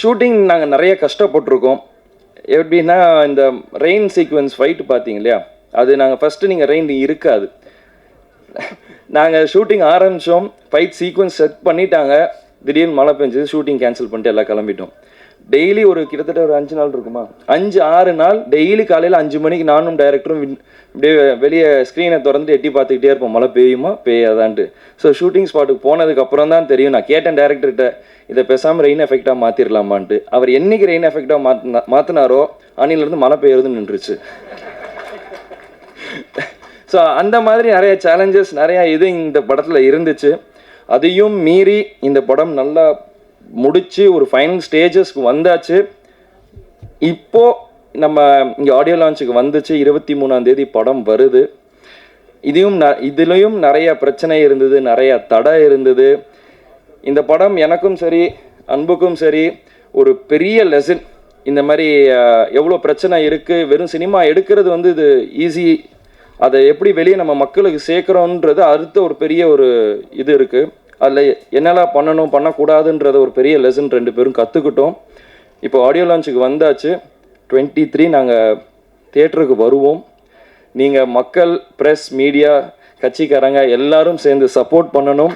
Shooting நாங்கள் நிறைய கஷ்டப்பட்டிருக்கோம். எப்படின்னா இந்த ரெயின் சீக்வன்ஸ் ஃபைட்டு பார்த்தீங்க இல்லையா? அது நாங்கள் ஃபஸ்ட்டு நீங்கள் ரெயின் இருக்காது. நாங்கள் ஷூட்டிங் ஆரம்பித்தோம் ஃபைட் சீக்வன்ஸ் செட் பண்ணிட்டாங்க. திடீர்னு மழை பெஞ்சது. ஷூட்டிங் கேன்சல் பண்ணிட்டு எல்லாம் கிளம்பிட்டோம். டெய்லி ஒரு கிட்டத்தட்ட ஒரு அஞ்சு நாள் இருக்குமா? அஞ்சு ஆறு நாள் டெய்லி காலையில் அஞ்சு மணிக்கு நானும் டைரக்டரும் இப்படியே வெளியே ஸ்க்ரீனை திறந்துட்டு எட்டி பார்த்துக்கிட்டே இருப்போம். மழை பெய்யுமா? பெய்யாதான்ட்டு. ஸோ ஷூட்டிங் ஸ்பாட்டுக்கு போனதுக்கப்புறம் தான் தெரியும். நான் கேட்டேன் டேரக்டர்கிட்ட இதை பேசாமல் ரெயின் எஃபெக்டாக மாற்றிடலாமான்ட்டு அவர் என்னைக்கு ரெயின் எஃபெக்டாக மாற்றினா மாற்றினாரோ அன்னிலிருந்து மழை பெய்யறது நின்றுச்சு. ஸோ அந்த மாதிரி நிறைய சேலஞ்சஸ் நிறையா இது இந்த படத்தில் இருந்துச்சு. அதையும் மீறி இந்த படம் நல்லா முடிச்சு ஒரு ஃபைனல் ஸ்டேஜஸ்க்கு வந்தாச்சு. இப்போ நம்ம இங்கே ஆடியோ லான்ச்சுக்கு வந்துச்சு. இருபத்தி மூணாம் தேதி படம் வருது. இதையும் ந இதுலேயும் நிறைய பிரச்சனை இருந்தது நிறைய தடை இருந்தது. இந்த படம் எனக்கும் சரி அன்புக்கும் சரி ஒரு பெரிய லெசன் இந்த மாதிரி எவ்வளோ பிரச்சனை இருக்குது வெறும் சினிமா எடுக்கிறது வந்து இது ஈஸி அதை எப்படி வெளியே நம்ம மக்களுக்கு சேர்க்குறோன்றது அடுத்த ஒரு பெரிய ஒரு இது இருக்குது அதில் என்னெல்லாம் பண்ணணும் பண்ணக்கூடாதுன்றத ஒரு பெரிய லெசன் ரெண்டு பேரும் கற்றுக்கிட்டோம் இப்போ ஆடியோ லான்ச்சுக்கு வந்தாச்சு. டுவெண்ட்டி த்ரீ நாங்கள் தேட்டருக்கு வருவோம். நீங்கள் மக்கள் ப்ரெஸ் மீடியா கட்சிக்காரங்க எல்லாரும் சேர்ந்து சப்போர்ட் பண்ணணும்.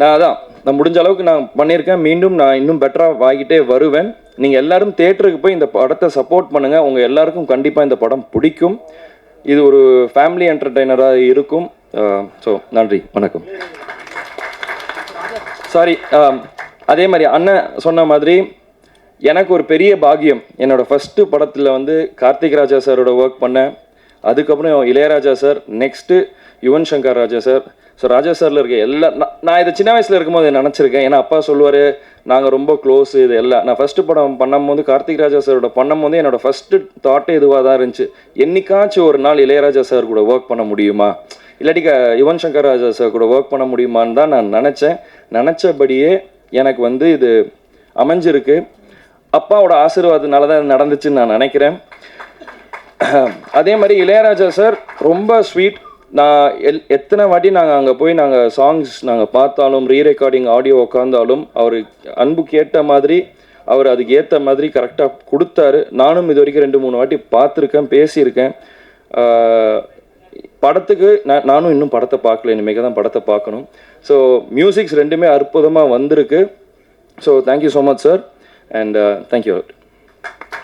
நான் அதான் நான் முடிஞ்ச அளவுக்கு நான் பண்ணியிருக்கேன். மீண்டும் நான் இன்னும் பெட்டராக வாங்கிட்டே வருவேன். நீங்கள் எல்லாரும் தேட்டருக்கு போய் இந்த படத்தை சப்போர்ட் பண்ணுங்கள் உங்கள் எல்லாருக்கும் கண்டிப்பாக இந்த படம் பிடிக்கும். இது ஒரு ஃபேமிலி என்டர்டெய்னராக இருக்கும். ஸோ நன்றி வணக்கம். சாரி அதே மாதிரி அண்ணன் சொன்ன மாதிரி எனக்கு ஒரு பெரிய பாகியம் என்னோடய ஃபஸ்ட்டு படத்தில் வந்து கார்த்திக் ராஜா சாரோட ஒர்க் பண்ணேன். அதுக்கப்புறம் Ilaiyaraaja sir next Yuvan Shankar Raja sir. So Raja சாரில் இருக்க எல்லா நான் நான் இதை சின்ன வயசில் இருக்கும்போது நினச்சிருக்கேன். ஏன்னா அப்பா சொல்லுவார் நாங்கள் ரொம்ப க்ளோஸ் இது எல்லாம் நான் ஃபஸ்ட்டு படம் பண்ணும்போது கார்த்திக் ராஜா சாரோட பண்ணும்போது என்னோட ஃபஸ்ட்டு தாட்டே இதுவாக தான் இருந்துச்சு. என்னைக்காச்சும் ஒரு நாள் இளையராஜா சார் கூட ஒர்க் பண்ண முடியுமா? இல்லாட்டி யுவன் சங்கர் ராஜா சார் கூட ஒர்க் பண்ண முடியுமான்னு தான் நான் நினச்சேன். நினச்சபடியே எனக்கு வந்து இது அமைஞ்சிருக்கு. அப்பாவோட ஆசீர்வாதத்தினால தான் நடந்துச்சுன்னு நான் நினைக்கிறேன். அதே மாதிரி இளையராஜா சார் ரொம்ப ஸ்வீட் நான் எல் எத்தனை வாட்டி நாங்கள் அங்கே போய் நாங்கள் சாங்ஸ் நாங்கள் பார்த்தாலும் ரீ ரெக்கார்டிங் ஆடியோ உட்காந்தாலும் அவர் அன்பு கேட்ட மாதிரி அவர் அதுக்கு ஏற்ற மாதிரி கரெக்டாக கொடுத்தாரு. நானும் இது வரைக்கும் ரெண்டு மூணு வாட்டி பார்த்துருக்கேன் பேசியிருக்கேன். படத்துக்கு நான் நானும் இன்னும் படத்தை பார்க்கல. இனிமேல் தான் படத்தை பார்க்கணும். ஸோ மியூசிக்ஸ் ரெண்டுமே அற்புதமாக வந்திருக்கு. So thank you so much sir and thank you